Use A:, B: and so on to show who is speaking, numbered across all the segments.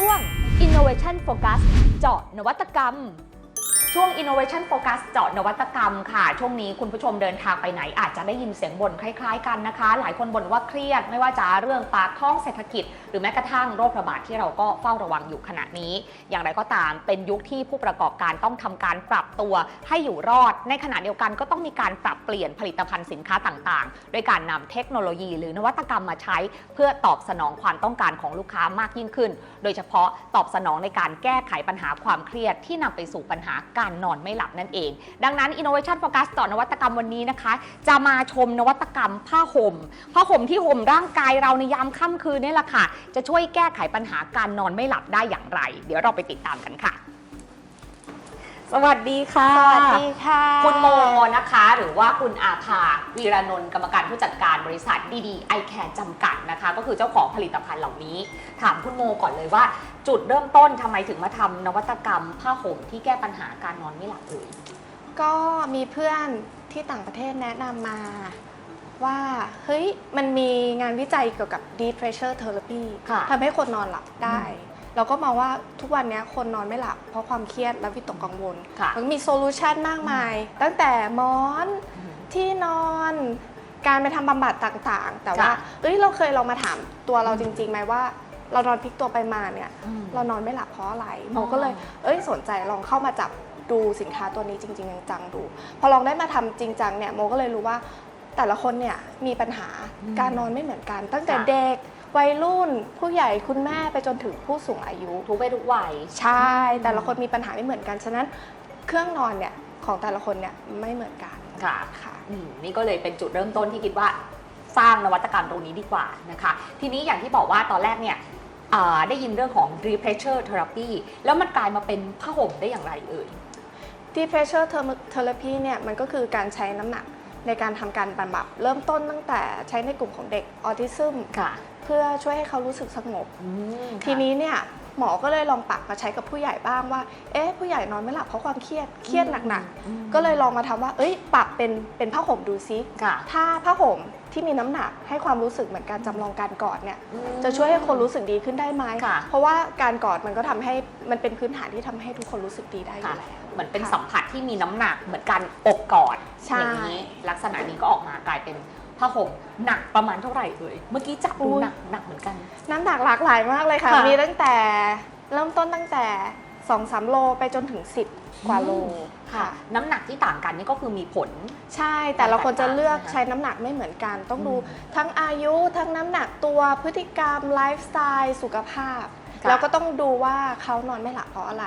A: ช่วง Innovation Focus เจาะนวัตกรรม ช่วง Innovation Focus เจาะนวัตกรรมค่ะ ช่วงนี้คุณผู้ชมเดินทางไปไหนอาจจะได้ยินเสียงบ่นคล้ายๆกันนะคะ หลายคนบ่นว่าเครียด ไม่ว่าจะเรื่องปากท้องเศรษฐกิจ หรือแม้กระทั่งโรคระบาดที่เราก็เฝ้าระวังอยู่ขณะนี้ อย่างไรก็ตามเป็นยุคที่ผู้ประกอบการต้องทำการปรับตัวให้อยู่รอด ในขณะเดียวกันก็ต้องมีการปรับเปลี่ยนผลิตภัณฑ์สินค้าต่างๆ โดยการนำเทคโนโลยี หรือนวัตกรรมมาใช้ เพื่อตอบสนองความต้องการของลูกค้ามากยิ่งขึ้น โดยเฉพาะตอบสนองในการแก้ไขปัญหาความเครียดที่นำไปสู่ปัญหาการนอนไม่หลับนั่นเอง ดังนั้น Innovation Focus ต่อนวัตกรรมวันนี้นะคะ จะมาชมนวัตกรรมผ้าห่มผ้าห่มที่ห่มร่างกายเราในยามค่ำคืนนี่แหละค่ะ จะช่วยแก้ไขปัญหาการนอนไม่หลับได้อย่างไร เดี๋ยวเราไปติดตามกันค่ะ สวัสดีค่ะ
B: สวัสดีค่ะ
A: คุณโมนะคะ หรือว่าคุณอาภาวีรานนท์กรรมการผู้จัดการบริษัทดีดีไอแคร์จำกัดนะคะ ก็คือเจ้าของผลิตภัณฑ์เหล่านี้ ถามคุณโมก่อนเลยว่า จุดเริ่มต้นทำไมถึงมาทำนวัตกรรมผ้าห่มที่แก้ปัญหาการนอนไม่หลับเอ่ย
B: ก็มีเพื่อนที่ต่างประเทศแนะนำมาว่า เฮ้ย มันมีงานวิจัยเกี่ยวกับ deep pressure therapy
A: ค่ะ
B: ทำให้คนนอนหลับได้ เราก็มองว่าทุกวันนี้คนนอนไม่หลับ เพราะความเครียดและวิตกกังวล
A: ค่ะ
B: มันมีโซลูชันมากมาย ตั้งแต่หมอนที่นอนการไปทำบำบัดต่างๆ แต่ว่า
A: ค่ะ
B: เอ้ยเราเคยลองมาถามตัวเราจริงๆไหมว่าเรานอนพลิกตัวไปมาเนี่ย
A: อืม
B: เรานอนไม่หลับเพราะอะไรโม
A: อ๋อ
B: ก็เลย เอ้ยสนใจลองเข้ามาจับดูสินค้าตัวนี้จริงๆจังๆดู พอลองได้มาทำจริงจังเนี่ยโมก็เลยรู้ว่าแต่ละคนเนี่ยมีปัญหา
A: อืม
B: การนอนไม่เหมือนกัน ตั้งแต่
A: ค่ะ
B: เด็ก วัยรุ่นผู้ใหญ่คุณแม่ไปจนถึงผู้สูงอายุ
A: ทุกเพศทุกวัย
B: ใช่ แต่ละคนมีปัญหาไม่เหมือนกัน ฉะนั้นเครื่องนอนเนี่ยของแต่ละคนเนี่ยไม่เหมือนกัน
A: ค่ะ
B: ค่ะ
A: อืมนี่ก็เลยเป็นจุดเริ่มต้นที่คิดว่าสร้างนวัตกรรมตรงนี้ดีกว่านะคะ ทีนี้อย่างที่บอกว่าตอนแรกเนี่ยอ่าได้ยินเรื่องของ deep pressure therapy แล้วมันกลายมาเป็นผ้าห่มได้อย่างไรเอ่ย
B: deep pressure therm- therapy เนี่ยมันก็คือการใช้น้ำหนัก ในการทำการบำบัดเริ่มต้นตั้งแต่ใช้ในกลุ่มของเด็กออทิซึม
A: ค่ะ
B: เพื่อช่วยให้เขารู้สึกสงบ
A: อืม
B: ทีนี้เนี่ยหมอก็เลยลองปรับมาใช้กับผู้ใหญ่บ้างว่า เอ๊ะผู้ใหญ่นอนไม่หลับเพราะความเครียด เครียดหนัก
A: อืม
B: ๆก็เลยลองมาทำว่า เอ้ย ปรับเป็นเป็นผ้าห่มดูซิ
A: ค่ะ
B: ถ้าผ้าห่ม ที่มีน้ำหนักให้ความรู้สึกเหมือนการจำลองการกอดเนี่ย
A: อืม
B: จะช่วยให้คนรู้สึกดีขึ้นได้ไหม
A: ค่ะ
B: เพราะว่าการกอดมันก็ทำให้มันเป็นพื้นฐานที่ทำให้ทุกคนรู้สึกดีได้อยู่
A: ค่ะ
B: แล้ว
A: เหมือนเป็น
B: ค่ะ
A: สัมผัสที่มีน้ำหนักเหมือนการอบกอด
B: ใช่
A: อย่างนี้ ลักษณะนี้ก็ออกมากลายเป็นผ้าห่มหนักประมาณเท่าไหร่เอ่ยเมื่อกี้จับดูหนักหนักเหมือนกัน
B: น้ำหนักหลากหลายมากเลยค่ะ
A: ค่ะ
B: มีตั้งแต่เริ่มต้นตั้งแต่ 2 3 โลไปจนถึง 10 กว่าโล
A: ค่ะ น้ำหนักที่ต่างกันนี่ก็คือมีผล
B: ใช่ แต่ละคนจะเลือก
A: แตกต่างนะคะ
B: ใช้น้ำหนักไม่เหมือนกัน ต้องดู
A: อืม
B: ทั้งอายุทั้งน้ำหนักตัวพฤติกรรมไลฟ์สไตล์สุขภาพ
A: ค่ะ
B: แล้วก็ต้องดูว่าเขานอนไม่หลับเพราะอะไร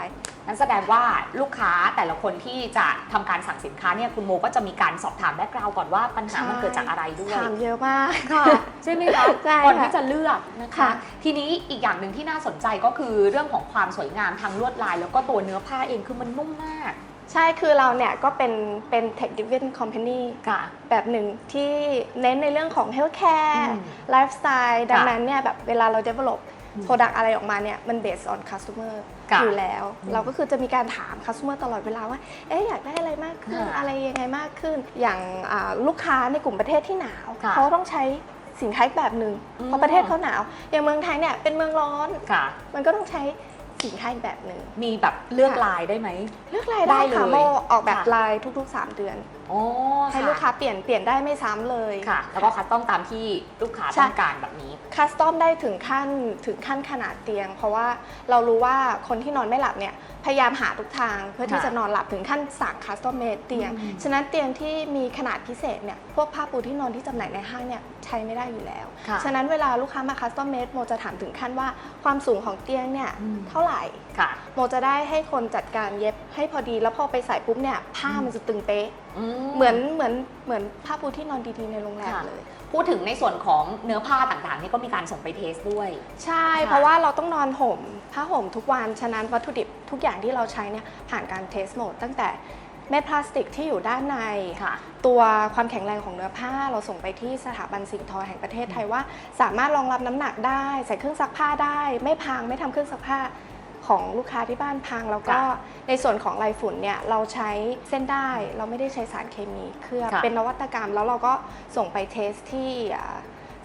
A: นั่นแสดงว่าลูกค้าแต่ละคนที่จะทำการสั่งสินค้าเนี่ยคุณโมก็จะมีการสอบถามแบ็กกราวก่อนว่าปัญหามัน
B: ใช่
A: เกิดจากอะไรด้วย
B: ถามเยอะมาก
A: ค่ะใช่ไหมคะ
B: ใช่
A: ก่อน
B: ค่ะ
A: ที่จะเลือกนะคะ
B: ค่ะ
A: ทีนี้อีกอย่างหนึ่งที่น่าสนใจก็คือเรื่องของความสวยงามทางลวดลาย แล้วก็ตัวเนื้อผ้าเองคือมันนุ่มมาก
B: ใช่ คือเราเนี่ยก็เป็นเป็น tech driven company
A: ค่ะ
B: แบบหนึ่งที่เน้นในเรื่องของ healthcare
A: อืม
B: lifestyle ดัง
A: ค่ะ
B: นั้นเนี่ยแบบเวลาเรา develop
A: อืม
B: product อะไรออกมาเนี่ยมัน based on customer
A: ค่ะ
B: อยู่แล้ว
A: อืม
B: เราก็คือจะมีการถาม customer ตลอดเวลาว่าเอ๊ะอยากได้อะไรมากขึ้น
A: ค่ะ
B: อะไรยังไงมากขึ้น อย่างอ่าลูกค้าในกลุ่มประเทศที่หนาว
A: ค่ะ
B: เขาต้องใช้สินค้าอีกแบบหนึ่ง
A: อืม
B: เพราะประเทศเขาหนาว อย่างเมืองไทยเนี่ยเป็นเมืองร้อน
A: ค่ะ
B: มันก็ต้องใช้ สินค้าอีกแบบหนึ่ง
A: มีแบบเลือก
B: ค่ะ
A: ลายได้ไหม
B: เลือกลายได้
A: ได้เลย
B: ค่ะโมออกแบบ
A: ค่ะ
B: ลายทุกๆ 3 เดือน
A: อ๋อ
B: ให้ลูกค้าเปลี่ยนเปลี่ยนได้ไม่ซ้ำเลย
A: ค่ะ แล้วก็คัสตอมตามที่ลูกค้า
B: ใช่
A: ต้องการแบบนี้
B: คัสตอมได้ถึงขั้นถึงขั้นขนาดเตียง เพราะว่าเรารู้ว่าคนที่นอนไม่หลับเนี่ยพยายามหาทุกทางเพื่อที่
A: ค่ะ
B: จะนอนหลับถึงขั้นสั่งคัสตอมเมดเตียง
A: อืม
B: ฉะนั้นเตียงที่มีขนาดพิเศษเนี่ยพวกผ้าปูที่นอนที่จำหน่ายในห้างเนี่ยใช้ไม่ได้อยู่แล้ว
A: ค่ะ
B: ฉะนั้นเวลาลูกค้ามาคัสตอมเมดโมจะถามถึงขั้นว่าความสูงของเตียงเนี่ย
A: อืม
B: เท่าไหร่
A: ค่ะ
B: โมจะได้ให้คนจัดการเย็บให้พอดีแล้วพอไปใส่ปุ๊บเนี่ยผ้ามันจะตึงเป๊ะเหมือนเหมือนเหมือนผ้าปูที่นอนดีๆในโรงแรม
A: ค่ะ
B: เลย
A: พูดถึงในส่วนของเนื้อผ้าต่างๆนี่ก็มีการส่งไปเทสด้วย
B: ใช่
A: ค่ะ
B: เพราะว่าเราต้องนอนห่มผ้าห่มทุกวันฉะนั้นวัตถุดิบทุกอย่างที่เราใช้เนี่ยผ่านการเทสโหมดตั้งแต่เม็ดพลาสติกที่อยู่ด้านใน
A: ค่ะ
B: ตัวความแข็งแรงของเนื้อผ้าเราส่งไปที่สถาบันสิ่งทอแห่งประเทศไทยว่า สามารถรองรับน้ำหนักได้ ใส่เครื่องซักผ้าได้ ไม่พังไม่ทำเครื่องซักผ้า ของลูกค้าที่บ้านพัง แล้วก็
A: ค่ะ
B: ในส่วนของลายฝุ่นเนี่ยเราใช้เส้นได้เราไม่ได้ใช้สารเคมีเคลือบ
A: ค่ะ
B: เป็นนวัตกรรม แล้วเราก็ส่งไปเทสที่อ่า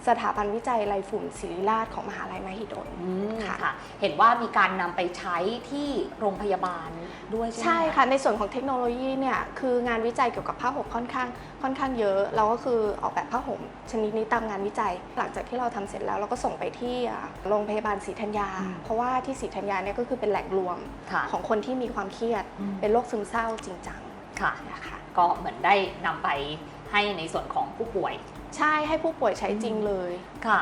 B: สถาบันวิจัยไรฝุ่นศิริราชของมหาลัยมหิดล
A: อืม
B: ค่ะ
A: ค่ะ เห็นว่ามีการนำไปใช้ที่โรงพยาบาลด้วยใช่ไหม
B: ใช่ค่ะ ในส่วนของเทคโนโลยีเนี่ยคืองานวิจัยเกี่ยวกับผ้าห่มค่อนข้างค่อนข้างเยอะ เราก็คือออกแบบผ้าห่มชนิดนี้ตามงานวิจัย หลังจากที่เราทำเสร็จแล้วเราก็ส่งไปที่อ่าโรงพยาบาลศรีธัญญา เพราะว่าที่ศรีธัญญาเนี่ยก็คือเป็นแหล่งรวม
A: ค่ะ
B: ของคนที่มีความเครียด
A: อืม
B: เป็นโรคซึมเศร้าจริงจัง
A: ค่ะ
B: นะคะ
A: ก็เหมือนได้นำไปให้ในส่วนของผู้ป่วย
B: ใช่ให้ผู้ป่วยใช้จริงเลย
A: ค่ะ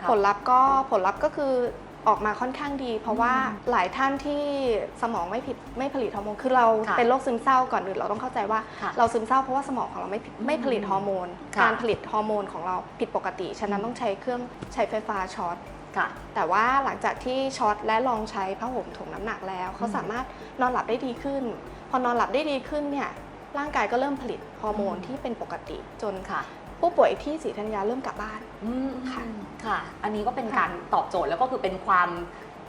A: ค่ะ
B: ผลลัพธ์ก็ผลลัพธ์ก็คือออกมาค่อนข้างดี เพราะว่า
A: อืม
B: หลายท่านที่สมองไม่ผิดไม่ผลิตฮอร์โมนคือเรา
A: ค่ะ
B: เป็นโรคซึมเศร้าก่อนอื่นเราต้องเข้าใจว่า
A: ค่ะ
B: เราซึมเศร้าเพราะว่าสมองของเราไม่ผิดไม่ผลิตฮอร์โมน
A: ค่ะ
B: การผลิตฮอร์โมนของเราผิดปกติ ฉะนั้นต้องใช้เครื่องใช้ไฟฟ้าช็อต
A: ค่ะ
B: แต่ว่าหลังจากที่ช็อตและลองใช้ผ้าห่มถ่วงน้ำหนักแล้ว เขา
A: อืม
B: สามารถนอนหลับได้ดีขึ้น พอนอนหลับได้ดีขึ้นเนี่ยร่างกายก็เริ่มผลิตฮอร์โมน
A: อืม
B: ที่เป็นปกติจน
A: ค่ะ
B: ผู้ป่วยที่ศรีธัญญาเริ่มกลับบ้าน
A: อืม
B: ค่ะ
A: ค่ะ อันนี้ก็เป็น
B: ค่ะ
A: การตอบโจทย์แล้วก็คือเป็นความ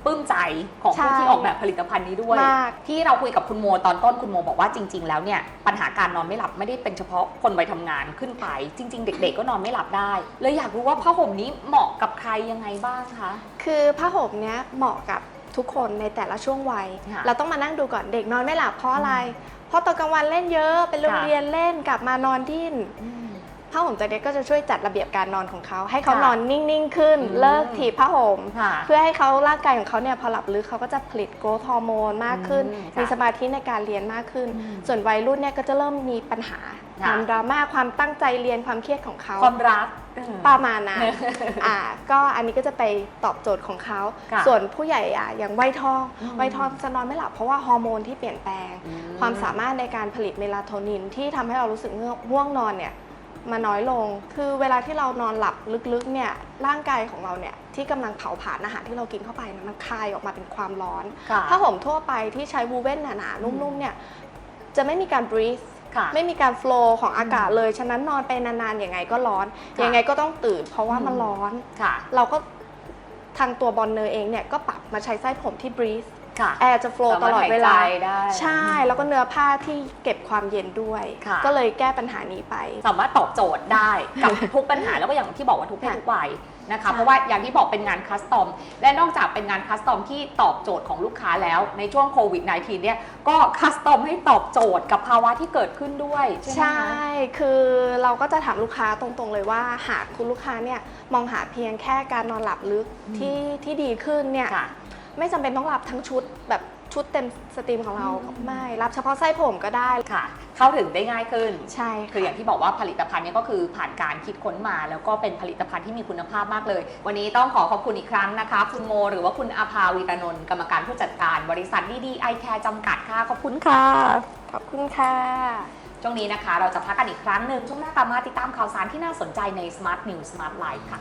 A: ปลื้มใจของผู้
B: ใช่
A: ที่ออกแบบผลิตภัณฑ์นี้ด้วย
B: มาก
A: ที่เราคุยกับคุณโมตอนต้นคุณโมบอกว่าจริง ๆ แล้วเนี่ยปัญหาการนอนไม่หลับไม่ได้เป็นเฉพาะคนวัยทำงานขึ้นไป จริง ๆ เด็ก ๆ ก็นอนไม่หลับได้เลยอยากรู้ว่าผ้าห่มนี้เหมาะกับใครยังไงบ้างคะ
B: คือผ้าห่มเนี้ยเหมาะกับทุกคนในแต่ละช่วงวัย
A: ค่ะ
B: เราต้องมานั่งดูก่อนเด็กนอนไม่หลับเพราะอะไร เพราะตอนกลางวันเล่นเยอะไปโรง
A: ค่ะ
B: เรียนเล่นกลับมานอนดิ้น ผ้าห่มตัวเนี้ยก็จะช่วยจัดระเบียบการนอนของเขา ให้เขา
A: ค่ะ
B: นอนนิ่งๆขึ้น
A: อืม
B: เลิกถีบผ้าห่ม
A: ค่ะ
B: เพื่อให้เขาร่างกายของเขาเนี่ยพอหลับลึกเขาก็จะผลิตโกรทฮอร์โมนมากขึ้น
A: อืมค่ะ
B: มีสมาธิในการเรียนมากขึ้น
A: อืม
B: ส่วนวัยรุ่นเนี่ยก็จะเริ่มมีปัญหา
A: ค่ะ
B: ความดราม่าความตั้งใจเรียนความเครียดของเขา
A: ความรัก
B: ประมาณนั้นอ่าก็อันนี้ก็จะไปตอบโจทย์ของเขา
A: ค่ะ
B: ส่วนผู้ใหญ่อะอย่างวัยทอง
A: อืม
B: วัยทองจะนอนไม่หลับเพราะว่าฮอร์โมนที่เปลี่ยนแปลง
A: อื
B: ความสามารถในการผลิตเมลาโทนินที่ทำให้เรารู้สึกง่วงง่วงนอนเนี่ย มาน้อยลง คือเวลาที่เรานอนหลับลึกๆเนี่ยร่างกายของเราเนี่ยที่กำลังเผาผลาญอาหารที่เรากินเข้าไปเนี่ยมันคายออกมาเป็นความร้อน
A: ค่ะ
B: ผ้าห่มทั่วไปที่ใช้วูเว่นหนาๆนุ่มๆเนี่ยจะไม่มีการ breathe
A: ค่ะ
B: ไม่มีการโฟลว์ของอากาศเลย ฉะนั้นนอนไปนานๆยังไงก็ร้อน
A: ค่ะ
B: ยังไงก็ต้องตื่น เพราะว่ามัน
A: อืม
B: ร้อน
A: ค่ะ
B: เราก็ทางตัวบอลเนอร์เองเนี่ยก็ปรับมาใช้ไส้ผมที่ breathe
A: ค่ะ
B: แอร์จะโฟลว์ตลอดเวลา
A: สมรถหยใจได้
B: ใช่แล้วก็เนื้อผ้าที่เก็บความเย็นด้วย
A: ค่ะ
B: ก็เลยแก้ปัญหานี้ไป
A: สามารถตอบโจทย์ได้กับทุกปัญหาแล้วก็อย่างที่บอกว่าทุกเพศ
B: ค่ะ
A: ทุกวัย นะคะ
B: ใช่
A: เพราะว่าอย่างที่บอกเป็นงานคัสตอม และนอกจากเป็นงานคัสตอมที่ตอบโจทย์ของลูกค้าแล้วในช่วงโควิด -19 เนี่ยก็คัสตอมให้ตอบโจทย์กับภาวะที่เกิดขึ้นด้วย ใช่ไหม
B: ใช่
A: คะ
B: คือเราก็จะถามลูกค้าตรงๆเลยว่า หากคุณลูกค้าเนี่ยมองหาเพียงแค่การนอนหลับลึก
A: อืม
B: ที่ที่ดีขึ้นเนี่ย
A: ค่ะ
B: ไม่จำเป็นต้องรับทั้งชุดแบบชุดเต็มสตรีมของเรา
A: อืม
B: ไม่รับเฉพาะไส้ผมก็ได้
A: ค่ะ เข้าถึงได้ง่ายขึ้น
B: ใช่
A: คืออย่างที่บอกว่าผลิตภัณฑ์เนี้ก็คือผ่านการคิดค้นมา แล้วก็เป็นผลิตภัณฑ์ที่มีคุณภาพมากเลย วันนี้ต้องขอขอบคุณอีกครั้งนะคะ คุณโม หรือว่าคุณอาภาวีตานนท์กรรมการผู้จัดการบริษัทดีดีไอแคร์จำกัดค่ะขอบคุณค่ะ
B: ขอบคุณค่ะ
A: ช่วงนี้นะคะ เราจะพักกันอีกครั้งหนึ่งช่วงหน้ากลับมาติดตามข่าวสารที่น่าสนใจใน Smart News Smart Life ค่ะ